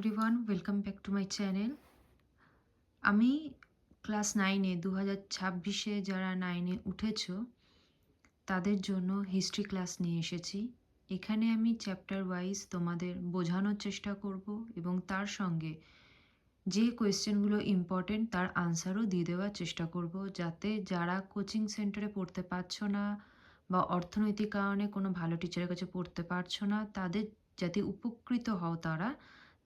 Everyone welcome back to my channel আমি class নাইনে দু হাজার ছাব্বিশে যারা নাইনে উঠেছ, তাদের জন্য হিস্ট্রি ক্লাস নিয়ে এসেছি। এখানে আমি চ্যাপ্টার ওয়াইজ তোমাদের বোঝানোর চেষ্টা করব এবং তার সঙ্গে যে কোয়েশ্চেনগুলো ইম্পর্টেন্ট তার আনসারও দিয়ে দেওয়ার চেষ্টা করব, যাতে যারা কোচিং সেন্টারে পড়তে পারছ না বা অর্থনৈতিক কারণে কোনো ভালো টিচারের কাছে পড়তে পারছ না, তাদের যাতে উপকৃত হও তারা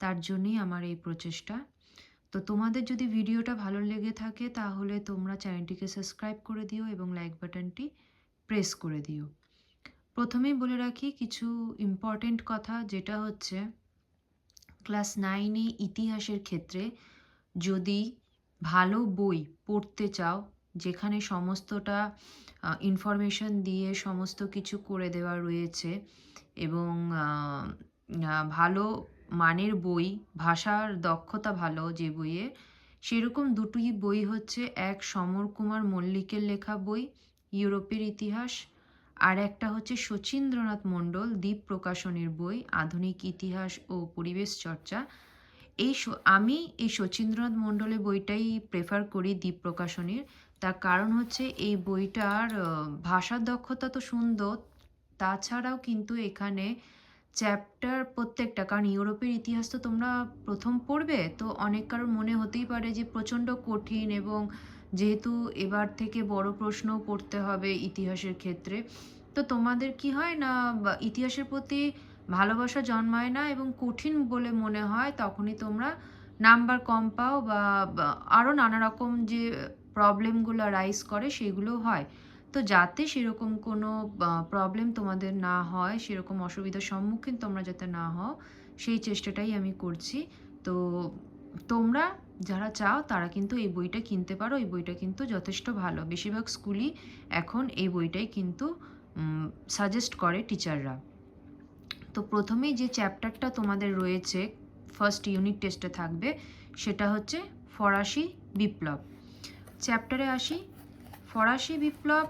তার জন্যই আমার এই প্রচেষ্টা। তো তোমাদের যদি ভিডিওটা ভালো লেগে থাকে, তাহলে তোমরা চ্যানেলটিকে সাবস্ক্রাইব করে দিও এবং লাইক বাটনটি প্রেস করে দিও। প্রথমেই বলে রাখি কিছু ইম্পর্টেন্ট কথা, যেটা হচ্ছে ক্লাস নাইনে ইতিহাসের ক্ষেত্রে যদি ভালো বই পড়তে চাও, যেখানে সমস্তটা ইনফরমেশন দিয়ে সমস্ত কিছু করে দেওয়া রয়েছে এবং ভালো মানের বই, ভাষার দক্ষতা ভালো যে বইয়ে, সেরকম দুটোই বই হচ্ছে এক সমর কুমার মল্লিকের লেখা বই, ইউরোপের ইতিহাস, আর একটা হচ্ছে শচীন্দ্রনাথ মণ্ডল দ্বীপ প্রকাশনের বই, আধুনিক ইতিহাস ও পরিবেশ চর্চা। এই আমি এই শচীন্দ্রনাথ মণ্ডলের বইটাই প্রেফার করি দ্বীপ প্রকাশনীর। তার কারণ হচ্ছে এই বইটার ভাষার দক্ষতা তো সুন্দর, তাছাড়াও কিন্তু এখানে চ্যাপ্টার প্রত্যেকটা। কারণ ইউরোপের ইতিহাস তো তোমরা প্রথম পড়বে, তো অনেক কারোর মনে হতেই পারে যে প্রচণ্ড কঠিন এবং যেহেতু এবার থেকে বড় প্রশ্নও পড়তে হবে ইতিহাসের ক্ষেত্রে। তো তোমাদের কি হয় না ইতিহাসের প্রতি ভালোবাসা জন্মায় না এবং কঠিন বলে মনে হয়, তখনই তোমরা নাম্বার কম পাও বা বা আরও নানা রকম যে প্রবলেমগুলো রাইজ করে সেগুলো হয়। তো যাতে সেরকম কোনো প্রবলেম তোমাদের না হয়, সেরকম অসুবিধার সম্মুখীন তোমরা যাতে না হও, সেই চেষ্টাটাই আমি করছি। তো তোমরা যারা চাও, তারা কিন্তু এই বইটা কিনতে পারো। এই বইটা কিন্তু যথেষ্ট ভালো। বেশিরভাগ স্কুলই এখন এই বইটাই কিন্তু সাজেস্ট করে টিচাররা তো প্রথমেই যে চ্যাপ্টারটা তোমাদের রয়েছে ফার্স্ট ইউনিট টেস্টে থাকবে, সেটা হচ্ছে ফরাসি বিপ্লব। চ্যাপ্টারে আসি। ফরাসি বিপ্লব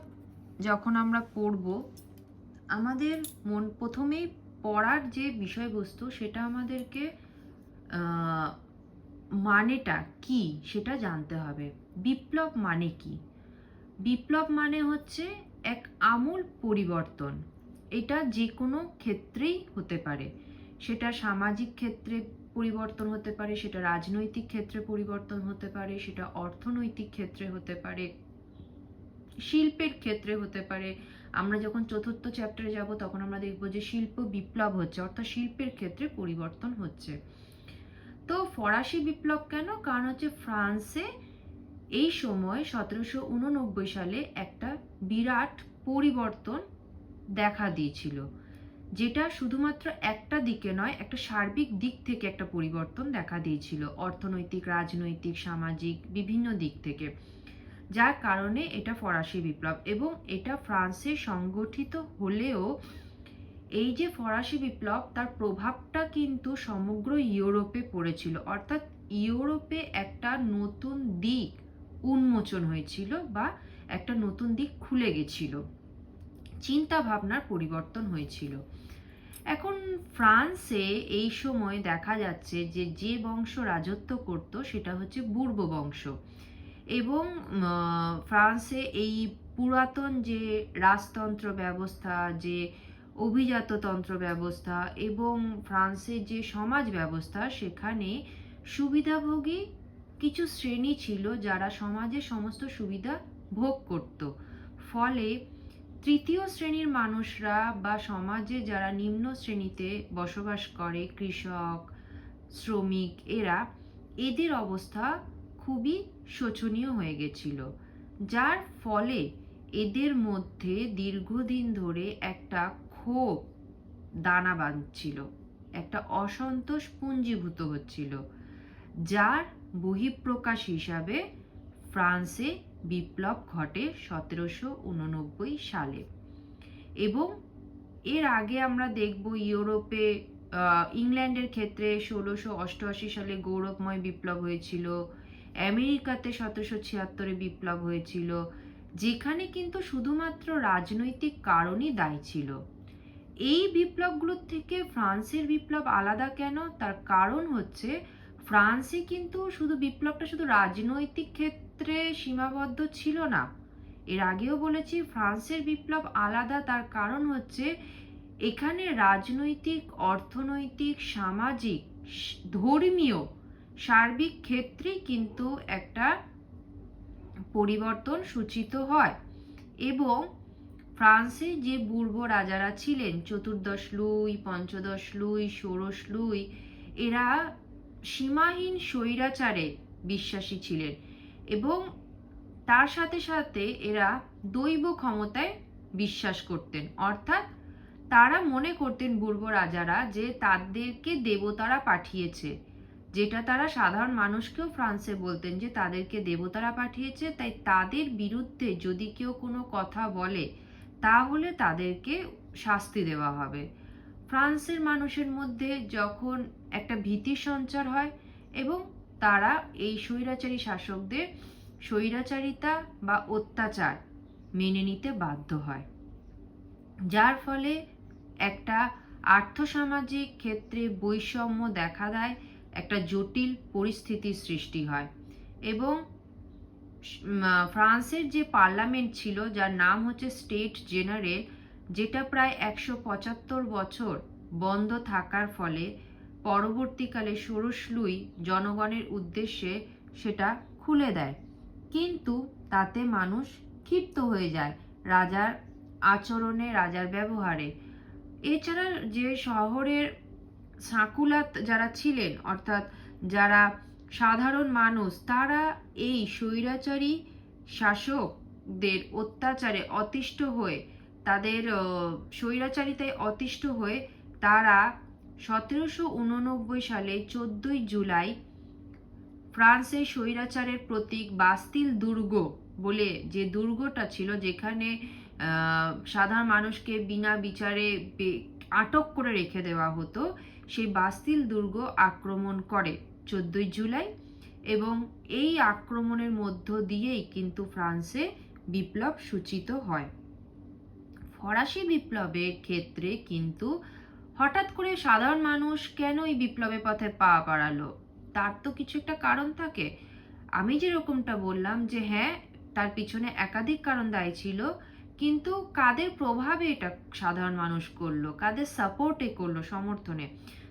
যখন আমরা পড়ব, আমাদের মন প্রথমেই পড়ার যে বিষয়বস্তু সেটা আমাদেরকে মানেটা কি সেটা জানতে হবে। বিপ্লব মানে কি? বিপ্লব মানে হচ্ছে এক আমূল পরিবর্তন। এটা যে কোনো ক্ষেত্রেই হতে পারে। সেটা সামাজিক ক্ষেত্রে পরিবর্তন হতে পারে, সেটা রাজনৈতিক ক্ষেত্রে পরিবর্তন হতে পারে, সেটা অর্থনৈতিক ক্ষেত্রে হতে পারে শিল্পের ক্ষেত্রে হতে পারে। আমরা যখন চতুর্থ চ্যাপ্টারে যাব, তখন আমরা দেখব যে শিল্প বিপ্লব হচ্ছে, অর্থাৎ শিল্পের ক্ষেত্রে পরিবর্তন হচ্ছে। তো ফরাসি বিপ্লব কেন? কারণ হচ্ছে ফ্রান্সে এই সময় সতেরোশো উননব্বই সালে একটা বিরাট পরিবর্তন দেখা দিয়েছিল, যেটা শুধুমাত্র একটা দিকে নয়, একটা সার্বিক দিক থেকে একটা পরিবর্তন দেখা দিয়েছিল, অর্থনৈতিক, রাজনৈতিক, সামাজিক, বিভিন্ন দিক থেকে। যার কারণে এটা ফরাসি বিপ্লব এবং এটা ফ্রান্সে সংগঠিত হলেও এই যে ফরাসি বিপ্লব, তার প্রভাবটা কিন্তু সমগ্র ইউরোপে পড়েছিল। অর্থাৎ ইউরোপে একটা নতুন দিক উন্মোচন হয়েছিল বা একটা নতুন দিক খুলে গেছিল। চিন্তা ভাবনার পরিবর্তন হয়েছিল। এখন ফ্রান্সে এই সময় দেখা যাচ্ছে যে যে বংশ রাজত্ব করত, সেটা হচ্ছে বুর্ব বংশ। এবং ফ্রান্সে এই পুরাতন যে রাজতন্ত্র ব্যবস্থা, যে অভিজাততন্ত্র ব্যবস্থা এবং ফ্রান্সের যে সমাজ ব্যবস্থা, সেখানে সুবিধাভোগী কিছু শ্রেণি ছিল যারা সমাজের সমস্ত সুবিধা ভোগ করত। ফলে তৃতীয় শ্রেণির মানুষরা বা সমাজে যারা নিম্ন শ্রেণীতে বসবাস করে, কৃষক, শ্রমিক, এরা এদের অবস্থা খুবই শোচনীয় হয়ে গেছিল, যার ফলে এদের মধ্যে দীর্ঘদিন ধরে একটা ক্ষোভ দানা বাঁধছিল, একটা অসন্তোষ পুঞ্জীভূত হচ্ছিল, যার বহিঃপ্রকাশ হিসাবে ফ্রান্সে বিপ্লব ঘটে সতেরোশো উননব্বই সালে। এবং এর আগে আমরা দেখব ইউরোপে ইংল্যান্ডের ক্ষেত্রে ষোলোশো অষ্টআশি সালে গৌরবময় বিপ্লব হয়েছিল আমেরিকাতে সতেরোশো ছিয়াত্তরে বিপ্লব হয়েছিল, যেখানে কিন্তু শুধুমাত্র রাজনৈতিক কারণই দায়ী ছিল। এই বিপ্লবগুলোর থেকে ফ্রান্সের বিপ্লব আলাদা কেন? তার কারণ হচ্ছে, ফ্রান্সে কিন্তু শুধু বিপ্লবটা শুধু রাজনৈতিক ক্ষেত্রে সীমাবদ্ধ ছিল না। এর আগেও বলেছি, ফ্রান্সের বিপ্লব আলাদা, তার কারণ হচ্ছে এখানে রাজনৈতিক, অর্থনৈতিক, সামাজিক ধর্মীয় সার্বিক ক্ষেত্রেই কিন্তু একটা পরিবর্তন সূচিত হয়। এবং ফ্রান্সে যে পূর্ব রাজারা ছিলেন, চতুর্দশ লুই, পঞ্চদশ লুই, ষোড়শ লুই, এরা সীমাহীন স্বৈরাচারে বিশ্বাসী ছিলেন। এবং তার সাথে সাথে এরা দৈব ক্ষমতায় বিশ্বাস করতেন। অর্থাৎ তারা মনে করতেন পূর্ব রাজারা যে তাদেরকে দেবতারা পাঠিয়েছে। যেটা তারা সাধারণ মানুষকেও ফ্রান্সে বলতেন যে তাদেরকে দেবতারা পাঠিয়েছে, তাই তাদের বিরুদ্ধে যদি কেউ কোনো কথা বলে, তাহলে তাদেরকে শাস্তি দেওয়া হবে। ফ্রান্সের মানুষের মধ্যে যখন একটা ভীতি সঞ্চার হয় এবং তারা এই স্বৈরাচারী শাসকদের স্বৈরাচারিতা বা অত্যাচার মেনে নিতে বাধ্য হয়। যার ফলে একটা আর্থসামাজিক ক্ষেত্রে বৈষম্য দেখা দেয় একটা জটিল পরিস্থিতির সৃষ্টি হয়। এবং ফ্রান্সের যে পার্লামেন্ট ছিল, যার নাম হচ্ছে স্টেট জেনারেল, যেটা প্রায় একশো পঁচাত্তর বছর বন্ধ থাকার ফলে পরবর্তীকালে ষোড়শ লুই জনগণের উদ্দেশ্যে সেটা খুলে দেয়। কিন্তু তাতে মানুষ ক্ষিপ্ত হয়ে যায় রাজার আচরণে, রাজার ব্যবহারে। এছাড়া যে শহরের সাকুলাত যারা ছিলেন, অর্থাৎ যারা সাধারণ মানুষ, তারা এই স্বৈরাচারী শাসকদের অত্যাচারে অতিষ্ঠ হয়ে, তাদের স্বৈরাচারিতায় অতিষ্ঠ হয়ে তারা সতেরোশো উননব্বই সালে চোদ্দই জুলাই ফ্রান্সের স্বৈরাচারের প্রতীক বাস্তিল দুর্গ বলে যে দুর্গটা ছিল, যেখানে সাধারণ মানুষকে বিনা বিচারে আটক করে রেখে দেওয়া হতো সেই বাস্তিল দুর্গ আক্রমণ করে চোদ্দই জুলাই এবং এই আক্রমণের মধ্য দিয়েই কিন্তু ফ্রান্সে বিপ্লব সূচিত হয়। ফরাসি বিপ্লবের ক্ষেত্রে কিন্তু হঠাৎ করে সাধারণ মানুষ কেন এই বিপ্লবের পথে পা বাড়ালো? তার তো কিছু একটা কারণ থাকে। আমি যেরকমটা বললাম যে হ্যাঁ তার পিছনে একাধিক কারণ দায়ী ছিল। কিন্তু কাদের প্রভাবে এটা সাধারণ মানুষ করল? কাদের সাপোর্টে করল সমর্থনে?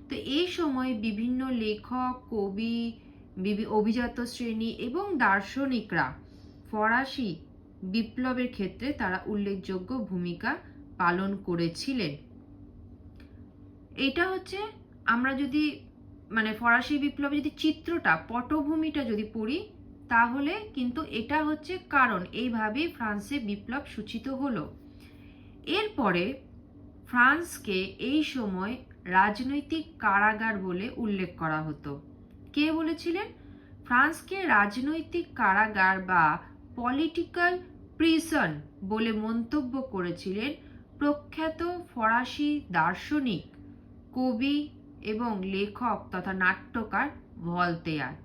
তো এই সময় বিভিন্ন লেখক, কবি অভিজাত শ্রেণি এবং দার্শনিকরা ফরাসি বিপ্লবের ক্ষেত্রে তারা উল্লেখযোগ্য ভূমিকা পালন করেছিলেন। এটা হচ্ছে আমরা যদি মানে ফরাসি বিপ্লবে যদি চিত্রটা, পটভূমিটা যদি পড়ি তাহলে কিন্তু এটা হচ্ছে কারণ। এইভাবেই ফ্রান্সে বিপ্লব সূচিত হলো। এরপরে ফ্রান্সকে এই সময় রাজনৈতিক কারাগার বলে উল্লেখ করা হতো। কে বলেছিলেন? ফ্রান্সকে রাজনৈতিক কারাগার বা পলিটিক্যাল প্রিজন বলে মন্তব্য করেছিলেন প্রখ্যাত ফরাসি দার্শনিক, কবি এবং লেখক তথা নাট্যকার ভলতেয়ার।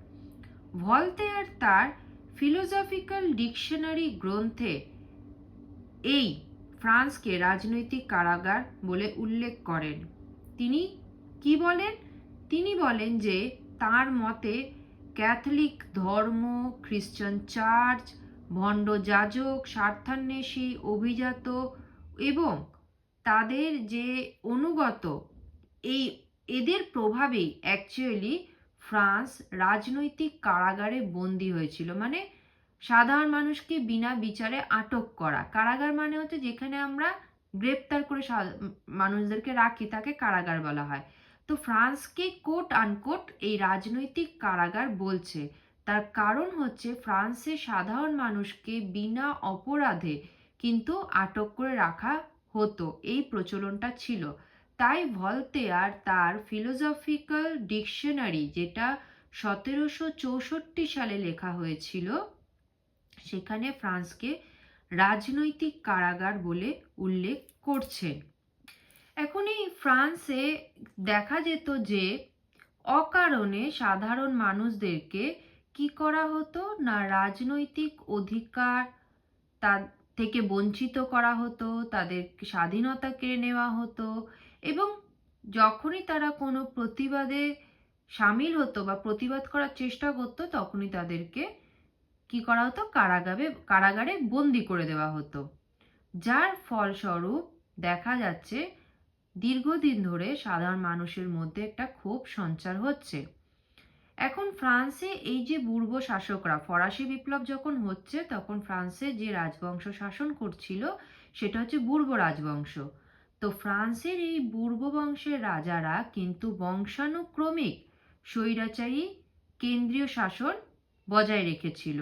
ভলতেয়ার তার ফিলোসফিক্যাল ডিকশনারি গ্রন্থে এই ফ্রান্সকে রাজনৈতিক কারাগার বলে উল্লেখ করেন। তিনি কি বলেন? তিনি বলেন যে তার মতে ক্যাথলিক ধর্ম, খ্রিস্টান চার্চ, ভণ্ড যাজক, স্বার্থান্বেষী, অভিজাত এবং তাদের যে অনুগত এই এদের প্রভাবেই অ্যাকচুয়ালি ফ্রান্স রাজনৈতিক কারাগারে বন্দী হয়েছিল। মানে সাধারণ মানুষকে বিনা বিচারে আটক করা। কারাগার মানে হচ্ছে যেখানে আমরা গ্রেপ্তার করে মানুষদেরকে রাখি, তাকে কারাগার বলা হয়। তো ফ্রান্সকে কোট আনকোট এই রাজনৈতিক কারাগার বলছে। তার কারণ হচ্ছে ফ্রান্সে সাধারণ মানুষকে বিনা অপরাধে কিন্তু আটক করে রাখা হতো। এই প্রচলনটা ছিল। তাই ভলতেয়ার তার ফিলোসফিক্যাল ডিকশনারি যেটা সতেরোশো চৌষট্টি সালে লেখা হয়েছিল, সেখানে ফ্রান্সকে রাজনৈতিক কারাগার বলে উল্লেখ করছেন। এখন এই ফ্রান্সে দেখা যেত যে, অকারণে সাধারণ মানুষদেরকে কি করা হতো না রাজনৈতিক অধিকার তার থেকে বঞ্চিত করা হতো, তাদের স্বাধীনতা কেড়ে নেওয়া হতো এবং যখনই তারা কোনো প্রতিবাদে সামিল হতো বা প্রতিবাদ করার চেষ্টা করতো, তখনই তাদেরকে কি করা হতো? কারাগারে কারাগারে বন্দি করে দেওয়া হতো। যার ফলস্বরূপ দেখা যাচ্ছে, দীর্ঘদিন ধরে সাধারণ মানুষের মধ্যে একটা ক্ষোভ সঞ্চার হচ্ছে। এখন ফ্রান্সে এই যে পূর্ব শাসকরা, ফরাসি বিপ্লব যখন হচ্ছে, তখন ফ্রান্সে যে রাজবংশ শাসন করছিল, সেটা হচ্ছে পূর্ব রাজবংশ। তো ফ্রান্সের এই বংশের রাজারা কিন্তু বংশানুক্রমিক স্বৈরাচারী কেন্দ্রীয় শাসন বজায় রেখেছিল।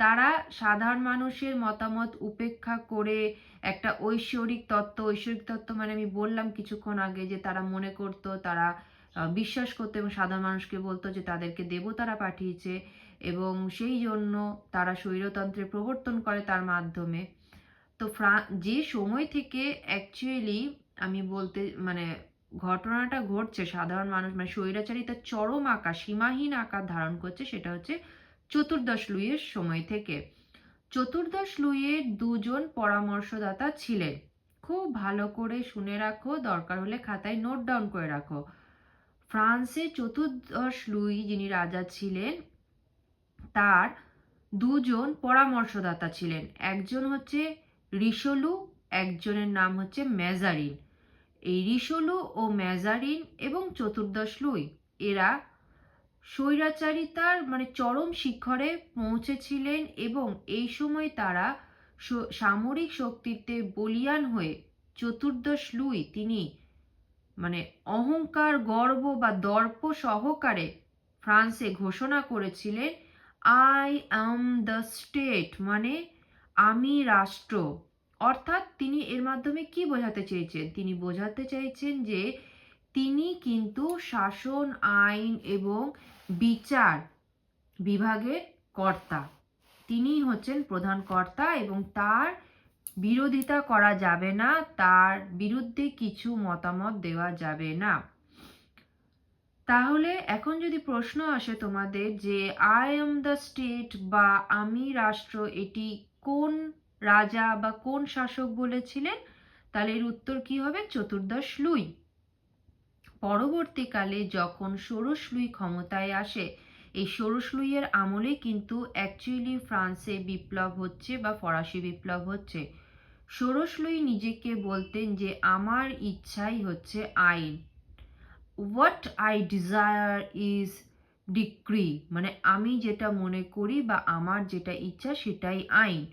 তারা সাধারণ মানুষের মতামত উপেক্ষা করে একটা ঐশ্বরিক তত্ত্ব ঐশ্বরিক তত্ত্ব মানে আমি বললাম কিছুক্ষণ আগে যে তারা মনে করতো, তারা বিশ্বাস করতো এবং সাধারণ মানুষকে বলতো যে তাদেরকে দেবতারা পাঠিয়েছে এবং সেই জন্য তারা স্বৈরতন্ত্রের প্রবর্তন করে তার মাধ্যমে। তো ফ্রা, যে সময় থেকে অ্যাকচুয়ালি আমি বলতে মানে ঘটনাটা ঘটছে, সাধারণ মানুষ মানে স্বৈরাচারিতা চরম আকার, সীমাহীন আকার ধারণ করছে, সেটা হচ্ছে চতুর্দশ লুইয়ের সময় থেকে। চতুর্দশ লুইয়ের দুজন পরামর্শদাতা ছিলেন। খুব ভালো করে শুনে রাখো, দরকার হলে খাতায় নোট ডাউন করে রাখো। ফ্রান্সে চতুর্দশ লুই যিনি রাজা ছিলেন, তার দুজন পরামর্শদাতা ছিলেন। একজন হচ্ছে রিশলু একজনের নাম হচ্ছে ম্যাজারিন। এই রিশলু ও ম্যাজারিন এবং চতুর্দশ লুই, এরা স্বৈরাচারিতার মানে চরম শিখরে পৌঁছেছিলেন এবং এই সময় তারা সামরিক শক্তিতে বলিয়ান হয়ে চতুর্দশ লুই তিনি মানে অহংকার, গর্ব বা দর্প সহকারে ফ্রান্সে ঘোষণা করেছিলেন আই অ্যাম দ্য স্টেট মানে আমি রাষ্ট্র। অর্থাৎ তিনি এর মাধ্যমে কি বোঝাতে চেয়েছেন? তিনি বোঝাতে চাইছেন যে তিনি কিন্তু শাসন, আইন এবং বিচার বিভাগের কর্তা। তিনি হচ্ছেন প্রধান কর্তা এবং তার বিরোধিতা করা যাবে না, তার বিরুদ্ধে কিছু মতামত দেওয়া যাবে না। তাহলে এখন যদি প্রশ্ন আসে তোমাদের যে আই এম দ্য স্টেট বা আমি রাষ্ট্র এটি কোন রাজা বা কোন শাসক বলেছিলেন? তাহলে এর উত্তর কি হবে? চতুর্দশ লুই। পরবর্তীকালে যখন ষোড়শ লুই ক্ষমতায় আসে, এই ষোড়শ লুইয়ের আমলে কিন্তু অ্যাকচুয়ালি ফ্রান্সে বিপ্লব হচ্ছে বা ফরাসি বিপ্লব হচ্ছে। ষোড়শ লুই নিজেকে বলতেন যে, আমার ইচ্ছাই হচ্ছে আইন। What I desire is decree মানে আমি যেটা মনে করি বা আমার যেটা ইচ্ছা সেটাই আইন।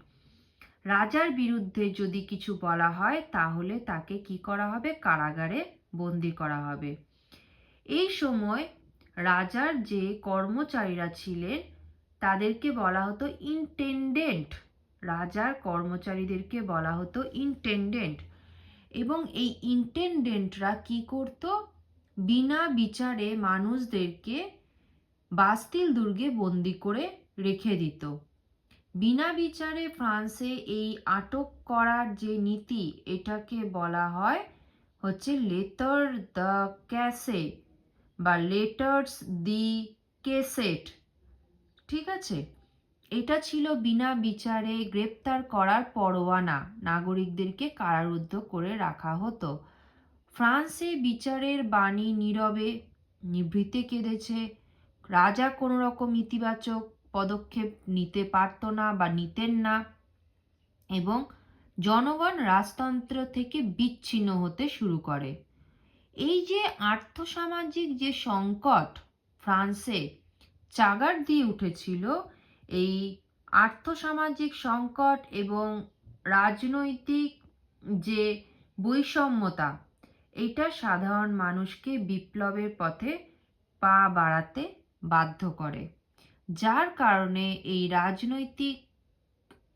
রাজার বিরুদ্ধে যদি কিছু বলা হয়, তাহলে তাকে কি করা হবে? কারাগারে বন্দি করা হবে। এই সময় রাজার যে কর্মচারীরা ছিলেন, তাদেরকে বলা হতো ইনটেন্ডেন্ট রাজার কর্মচারীদেরকে বলা হতো ইনটেন্ডেন্ট এবং এই ইনটেন্ডেন্টরা কি করত? বিনা বিচারে মানুষদেরকে বাস্তিল দুর্গে বন্দি করে রেখে দিত। বিনা বিচারে ফ্রান্সে এই আটক করার যে নীতি, এটাকে বলা হয় হচ্ছে লেটার দ্য ক্যাসে বা লেটার্স দি কেসেট ঠিক আছে? এটা ছিল বিনা বিচারে গ্রেপ্তার করার পরোয়ানা। নাগরিকদেরকে কারারুদ্ধ করে রাখা হতো। ফ্রান্সে বিচারের বাণী নীরবে, নিভৃতে কেঁদেছে। রাজা কোনো রকম ইতিবাচক পদক্ষেপ নিতে পারতো না বা নিতেন না এবং জনগণ রাজতন্ত্র থেকে বিচ্ছিন্ন হতে শুরু করে। এই যে আর্থসামাজিক যে সংকট ফ্রান্সে চাগার দিয়ে উঠেছিল, এই আর্থসামাজিক সংকট এবং রাজনৈতিক যে বৈষম্যতা এটা সাধারণ মানুষকে বিপ্লবের পথে পা বাড়াতে বাধ্য করে। যার কারণে এই রাজনৈতিক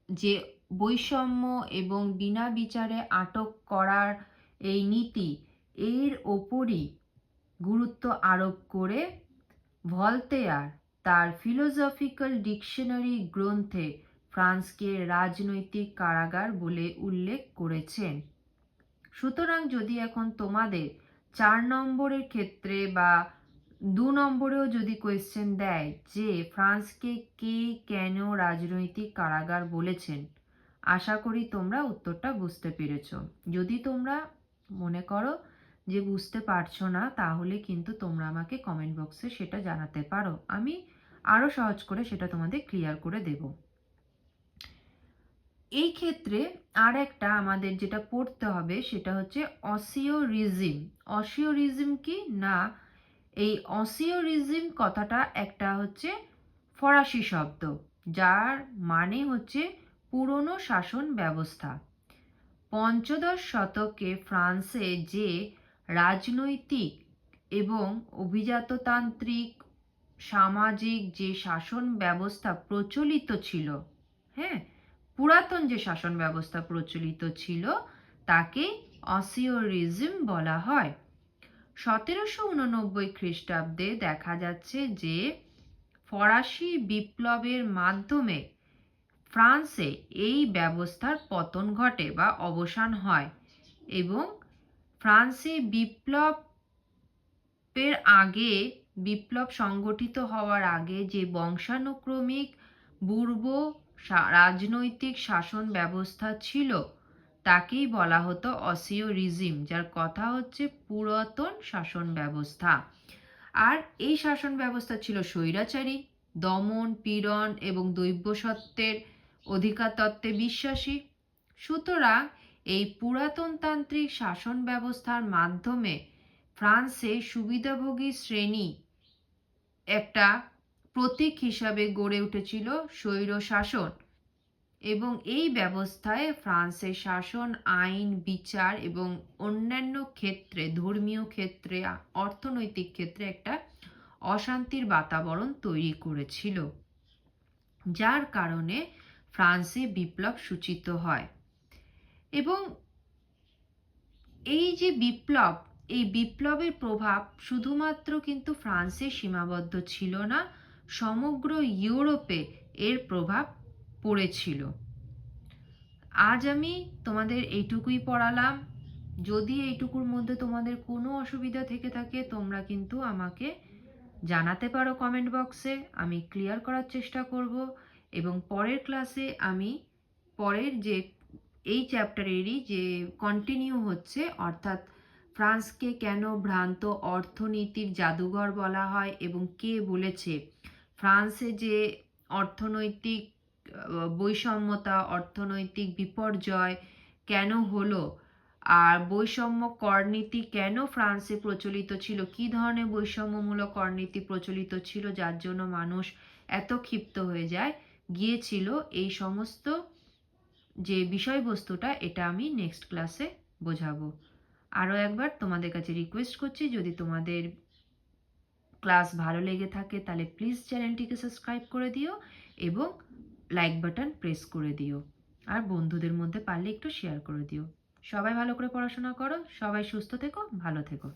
যে বৈষম্য এবং বিনা বিচারে আটক করার এই নীতি, এর ওপরই গুরুত্ব আরোপ করে ভলতেয়ার তার ফিলোসফিক্যাল ডিকশনারি গ্রন্থে ফ্রান্সকে রাজনৈতিক কারাগার বলে উল্লেখ করেছেন। সুতরাং যদি এখন তোমাদের চার নম্বরের ক্ষেত্রে বা দু নম্বরেও যদি কোয়েশ্চেন দেয় যে ফ্রান্সকে কে কেন রাজনৈতিক কারাগার বলেছেন? আশা করি তোমরা উত্তরটা বুঝতে পেরেছ। যদি তোমরা মনে করো যে বুঝতে পারছ না, তাহলে কিন্তু তোমরা আমাকে কমেন্ট বক্সে সেটা জানাতে পারো। আমি আরও সহজ করে সেটা তোমাদের ক্লিয়ার করে দেব। এই ক্ষেত্রে আর একটা আমাদের যেটা পড়তে হবে সেটা হচ্ছে অসিওরিজিম। অসিওরিজিম কি? না এই অসিওরিজিম কথাটা একটা হচ্ছে ফরাসি শব্দ, যার মানে হচ্ছে পুরনো শাসন ব্যবস্থা। পঞ্চদশ শতকে ফ্রান্সে যে রাজনৈতিক এবং অভিজাততান্ত্রিক, সামাজিক যে শাসন ব্যবস্থা প্রচলিত ছিল হ্যাঁ পুরাতন যে শাসন ব্যবস্থা প্রচলিত ছিল, তাকে অসিওরিজম বলা হয়। সতেরোশো উননব্বই খ্রিস্টাব্দে দেখা যাচ্ছে যে ফরাসি বিপ্লবের মাধ্যমে ফ্রান্সে এই ব্যবস্থার পতন ঘটে বা অবসান হয় এবং ফ্রান্সে বিপ্লবের আগে, বিপ্লব সংগঠিত হওয়ার আগে যে বংশানুক্রমিক, পূর্ব রাজনৈতিক শাসন ব্যবস্থা ছিল তাকেই বলা হতো অসিও রিজিম যার কথা হচ্ছে পুরাতন শাসন ব্যবস্থা আর এই শাসন ব্যবস্থা ছিল স্বৈরাচারী, দমন, পীড়ন এবং দৈব্য সত্ত্বের অধিকার তত্ত্বে বিশ্বাসী। সুতরাং এই পুরাতনতান্ত্রিক শাসন ব্যবস্থার মাধ্যমে ফ্রান্সে সুবিধাভোগী শ্রেণি একটা প্রতীক হিসাবে গড়ে উঠেছিল স্বৈর শাসন এবং এই ব্যবস্থায় ফ্রান্সের শাসন, আইন, বিচার এবং অন্যান্য ক্ষেত্রে, ধর্মীয় ক্ষেত্রে, অর্থনৈতিক ক্ষেত্রে একটা অশান্তির বাতাবরণ তৈরি করেছিল, যার কারণে ফ্রান্সে বিপ্লব সূচিত হয়। এবং এই যে বিপ্লব, এই বিপ্লবের প্রভাব শুধুমাত্র কিন্তু ফ্রান্সে সীমাবদ্ধ ছিল না, সমগ্র ইউরোপে এর প্রভাব পড়েছিল। আজ আমি তোমাদের এইটুকুই পড়ালাম। যদি এইটুকুর মধ্যে তোমাদের কোনো অসুবিধা থেকে থাকে, তোমরা কিন্তু আমাকে জানাতে পারো কমেন্ট বক্সে আমি ক্লিয়ার করার চেষ্টা করব এবং পরের ক্লাসে আমি পরের যে এই চ্যাপ্টারেরই যে কন্টিনিউ হচ্ছে, অর্থাৎ ফ্রান্সকে কেন ভ্রান্ত অর্থনীতির জাদুঘর বলা হয় এবং কে বলেছে? ফ্রান্সে যে অর্থনৈতিক বৈষম্যতা, অর্থনৈতিক বিপর্যয় কেন হলো? আর বৈষম্য করনীতি কেন ফ্রান্সে প্রচলিত ছিল? কি ধরনের বৈষম্যমূলক করনীতি প্রচলিত ছিল যার জন্য মানুষ এত ক্ষিপ্ত হয়ে যায়? গিয়েছিল এই সমস্ত যে বিষয়বস্তুটা, এটা আমি নেক্সট ক্লাসে বোঝাবো। আরও একবার তোমাদের কাছে রিকোয়েস্ট করছি, যদি তোমাদের ক্লাস ভালো লেগে থাকে, তাহলে প্লিজ চ্যানেলটিকে সাবস্ক্রাইব করে দিও এবং লাইক বাটন প্রেস করে দিও। আর বন্ধুদের মধ্যে পারলে একটু শেয়ার করে দিও। সবাই ভালো করে পড়াশোনা করো, সবাই সুস্থ থেকো, ভালো থেকো।